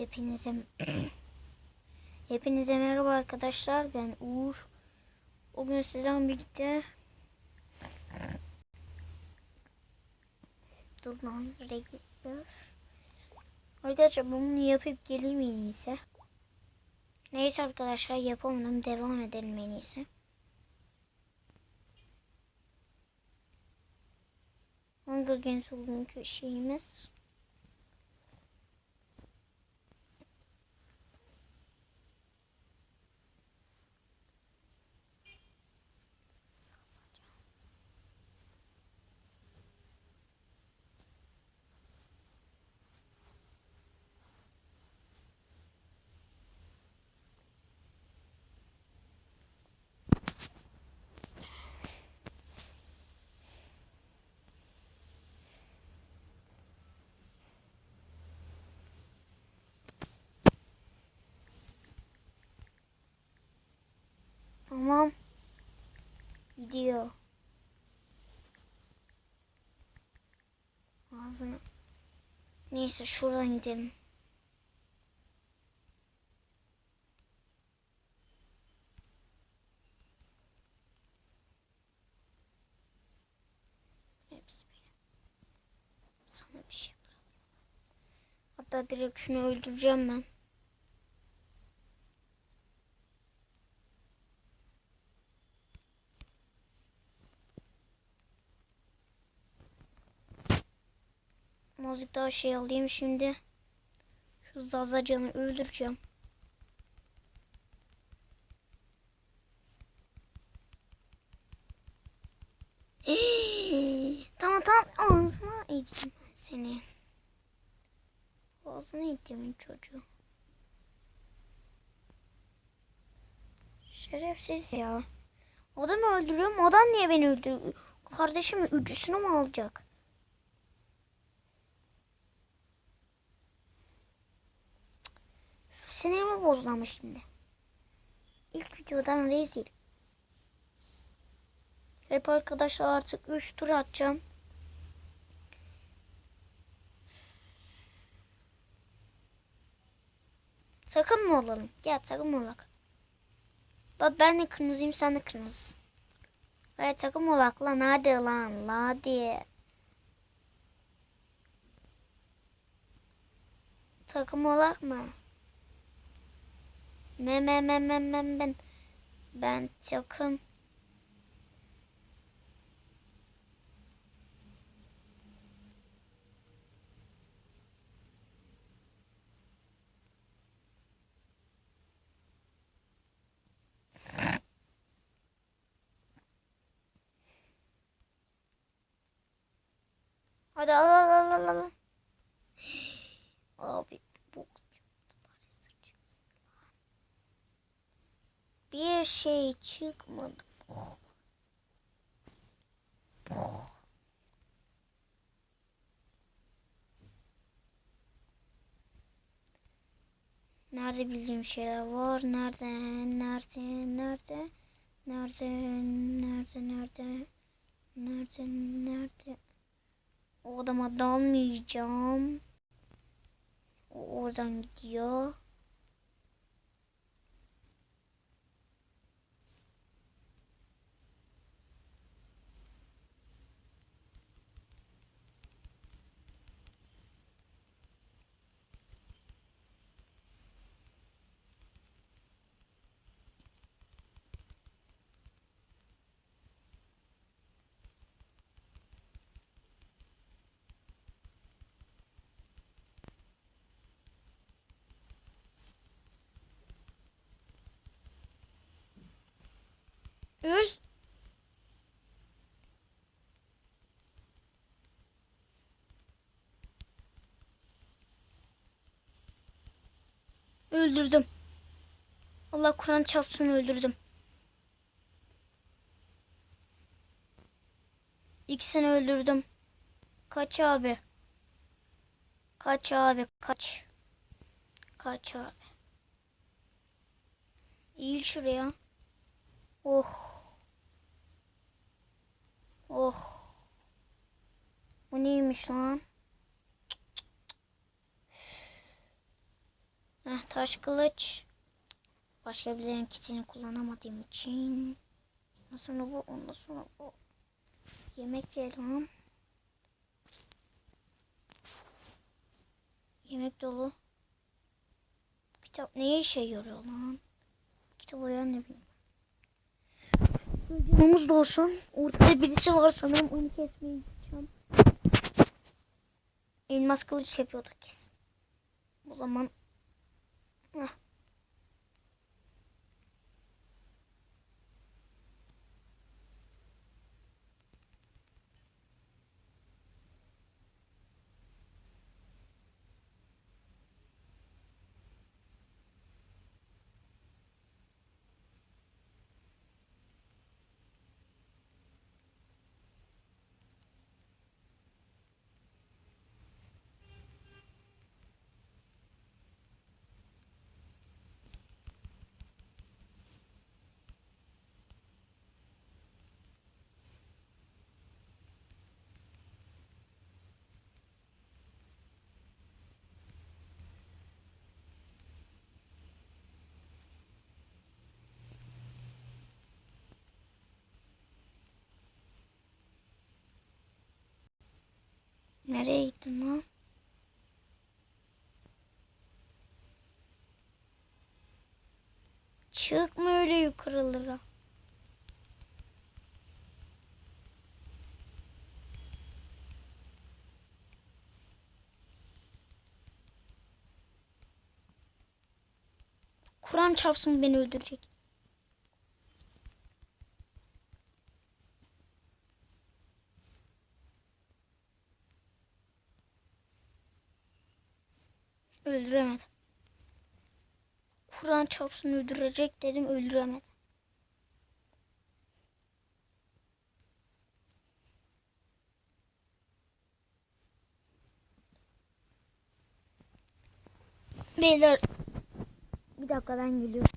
Hepinize Hepinize merhaba arkadaşlar. Ben Uğur. Bugün sizden birlikte Dur lan renkler. Arkadaşlar bunu yapıp geleyim en iyisi. Neyse arkadaşlar yapalım devam edelim en iyisi. Hunger Games bugünkü şeyimiz. Tamam. Gidiyor. Ağzını. Neyse şuradan gidelim. Şey. Hatta direkt şunu öldüreceğim ben. Azıcık daha şey alayım şimdi. Şu Zazacan'ı öldüreceğim. tamam tamam ağzına edeyim seni. Ağzına edeyim çocuğu. Şerefsiz ya. Adamı öldürüyorum. Adam niye beni öldürüyor? Kardeşim üçüsünü mü alacak? Sinirimi bozdu ama şimdi. İlk videodan rezil. Hep arkadaşlar artık 3 tur atacağım. Sakın mı olalım? Gel takım olak. Bak ben de kırmızıyım sen de kırmızısın. Hadi takım olak lan hadi lan hadi. Takım olak mı? Me me me me me ben ben takım Hadi al al al al al. Abi bu bir şey çıkmadı. Nerede bildiğim şeyler var? Nerede? Nerede? Nerede? Nerede? Nerede? Nerede? Nerede? Nerede? O adama dalmayacağım. O oradan gidiyor. Üz. Öldürdüm. Allah Kur'an çarpsın öldürdüm. İkisini öldürdüm. Kaç abi. Kaç abi kaç. Kaç abi. İyi şuraya. Oh. Oh. Bu neymiş lan? Taş kılıç. Başka birilerinin kitini kullanamadığım için. Ondan sonra bu, ondan sonra bu. Yemek yiyelim. Yemek dolu. Kitap neye işe yarıyor lan? Kitap ayağı ne bileyim. Canımız da olsun. Ortada birisi var sanırım onu kesmeye gideceğim. Elmas kılıç yapıyorduk kesin. O zaman Heh. Nereye gittin lan? Çıkma öyle yukarılara. Kur'an çarpsın beni öldürecek. Öldüremedim. Kur'an çarpsın öldürecek dedim öldüremedim. Beyler bir dakika ben geliyorum.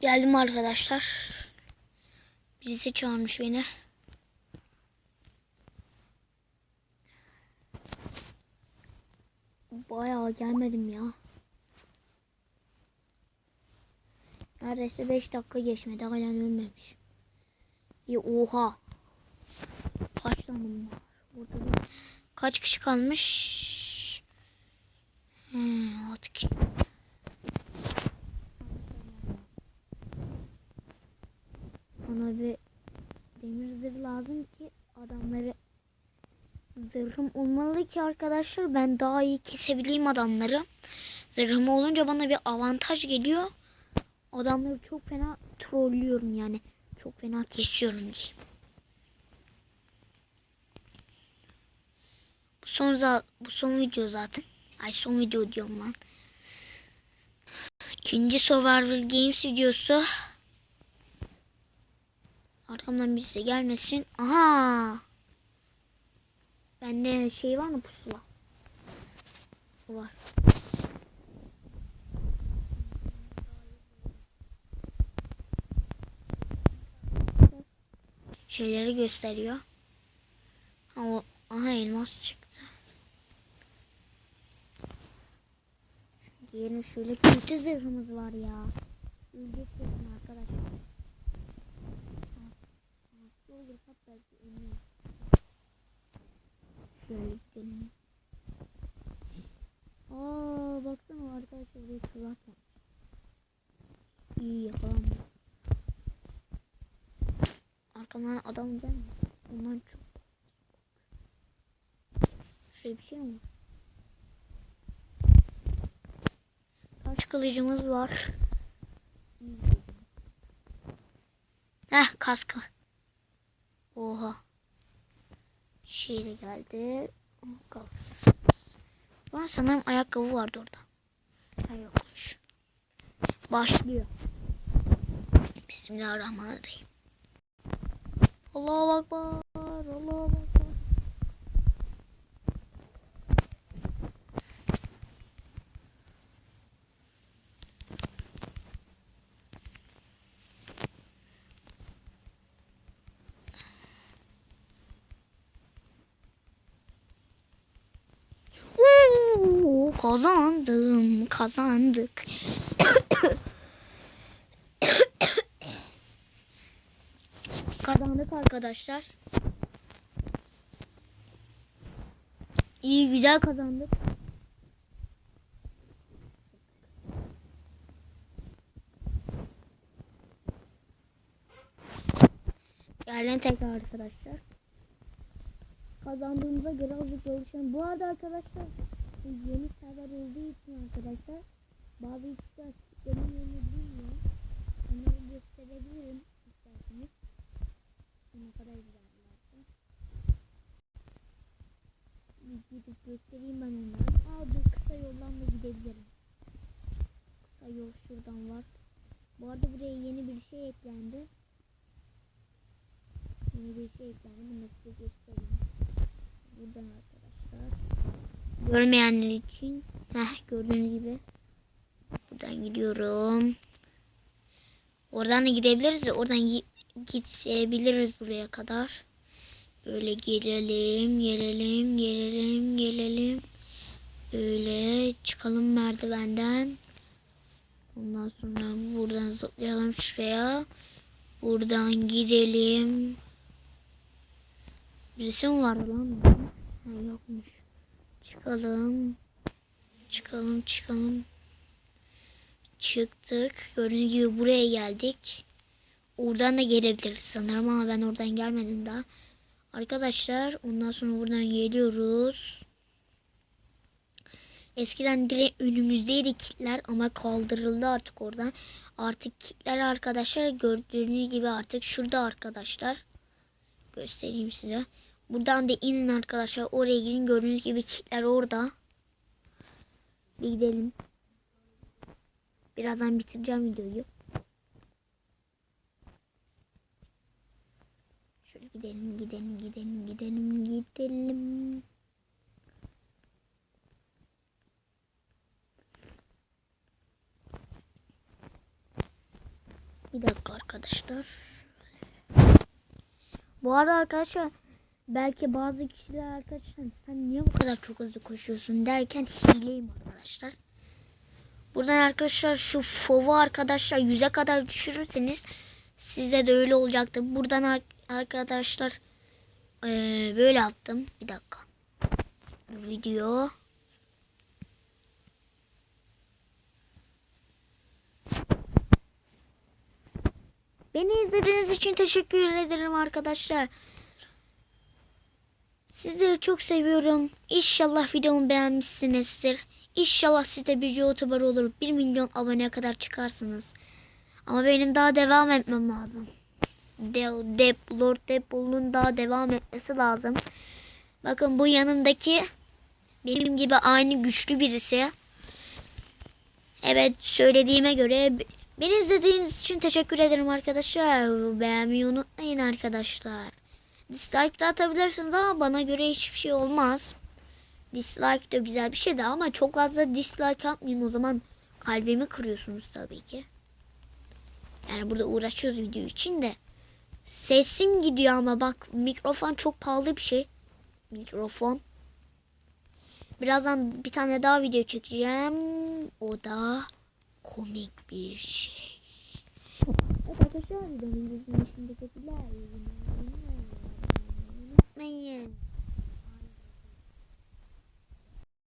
Geldim arkadaşlar. Birisi çağırmış beni. Bayağı gelmedim ya. Neredeyse 5 dakika geçmedi. Halen ölmemiş. İyi oha. Kaç tane var? Burada bir... Kaç kişi kalmış? Hmm, artık. Bana bir demir lazım ki adamları zırhım olmalı ki arkadaşlar ben daha iyi kesebileyim adamları. Zırhım olunca bana bir avantaj geliyor. Adamları çok fena trollüyorum yani. Çok fena kesiyorum diyeyim. Bu son bu son video zaten. Ay son video diyorum lan. İkinci Survival Games videosu. Arkamdan birisi gelmesin. Aha. Bende şey var mı pusula? Var. Şeyleri gösteriyor. O, aha elmas çıktı. Diyelim şöyle kötü zırhımız var ya. Ölecek kesin arkadaşlar. Hasta olursak belki ölmeyiz. Şöyle gidelim. Aa baksana arkadaşlar bir tuzak var. İyi yapalım. Arkamdan adam gelmez. Ondan çok. Şöyle bir şey mi? Taş kılıcımız var. Heh kaskı. Oha. Şey de geldi. Kalsın. Ben sanırım ayakkabı vardı orada. Ha yokmuş. Başlıyor. Bismillahirrahmanirrahim. Allahu Ekber. Allahu Ekber. Oo! Kazandım, kazandık. kazandık arkadaşlar. İyi güzel kazandık. Gelin tekrar arkadaşlar. Kazandığımıza göre azıcık görüşelim. Bu arada arkadaşlar yeni server olduğu için arkadaşlar bazı işler benim yerini bilmiyor. Onları gösterebilirim isterseniz. Ne kadar güzellerse. Bir gidip göstereyim ben onları. Aa bu kısa yoldan da gidebilirim. Kısa yol şuradan var. Bu arada buraya yeni bir şey eklendi. Yeni bir şey eklendi. Bunu size göstereyim. Buradan arkadaşlar. Görmeyenler için. Heh gördüğünüz gibi. Buradan gidiyorum. Oradan da gidebiliriz de oradan gi- gidebiliriz buraya kadar. Böyle gelelim, gelelim, gelelim, gelelim. Böyle çıkalım merdivenden. Ondan sonra buradan zıplayalım şuraya. Buradan gidelim. Birisi vardı lan? Ha, yokmuş. Çıkalım. Çıkalım çıkalım. Çıktık. Gördüğünüz gibi buraya geldik. Oradan da gelebiliriz sanırım ama ben oradan gelmedim daha. Arkadaşlar ondan sonra buradan geliyoruz. Eskiden direkt önümüzdeydi kitler ama kaldırıldı artık oradan. Artık kitler arkadaşlar gördüğünüz gibi artık şurada arkadaşlar. Göstereyim size. Buradan da inin arkadaşlar. Oraya gidin. Gördüğünüz gibi kitler orada. Bir gidelim. Birazdan bitireceğim videoyu. Şöyle gidelim, gidelim, gidelim, gidelim, gidelim. Bir dakika arkadaşlar. Bu arada arkadaşlar belki bazı kişiler arkadaşlar sen niye bu kadar çok hızlı koşuyorsun derken hileyim arkadaşlar. Buradan arkadaşlar şu fovu arkadaşlar yüze kadar düşürürseniz size de öyle olacaktı. Buradan ar- arkadaşlar eee, böyle yaptım. Bir dakika. Video. Beni izlediğiniz için teşekkür ederim arkadaşlar. Sizleri çok seviyorum. İnşallah videomu beğenmişsinizdir. İnşallah siz de bir YouTuber olur. 1 milyon aboneye kadar çıkarsınız. Ama benim daha devam etmem lazım. De, de, Lord Deadpool'un daha devam etmesi lazım. Bakın bu yanımdaki benim gibi aynı güçlü birisi. Evet söylediğime göre beni izlediğiniz için teşekkür ederim arkadaşlar. Beğenmeyi unutmayın arkadaşlar. Dislike de atabilirsiniz ama bana göre hiçbir şey olmaz. Dislike de güzel bir şey de ama çok fazla dislike atmayın o zaman kalbimi kırıyorsunuz tabii ki. Yani burada uğraşıyoruz video için de. Sesim gidiyor ama bak mikrofon çok pahalı bir şey. Mikrofon. Birazdan bir tane daha video çekeceğim. O da komik bir şey. Arkadaşlar videonun içinde kötüler. Unutmayın.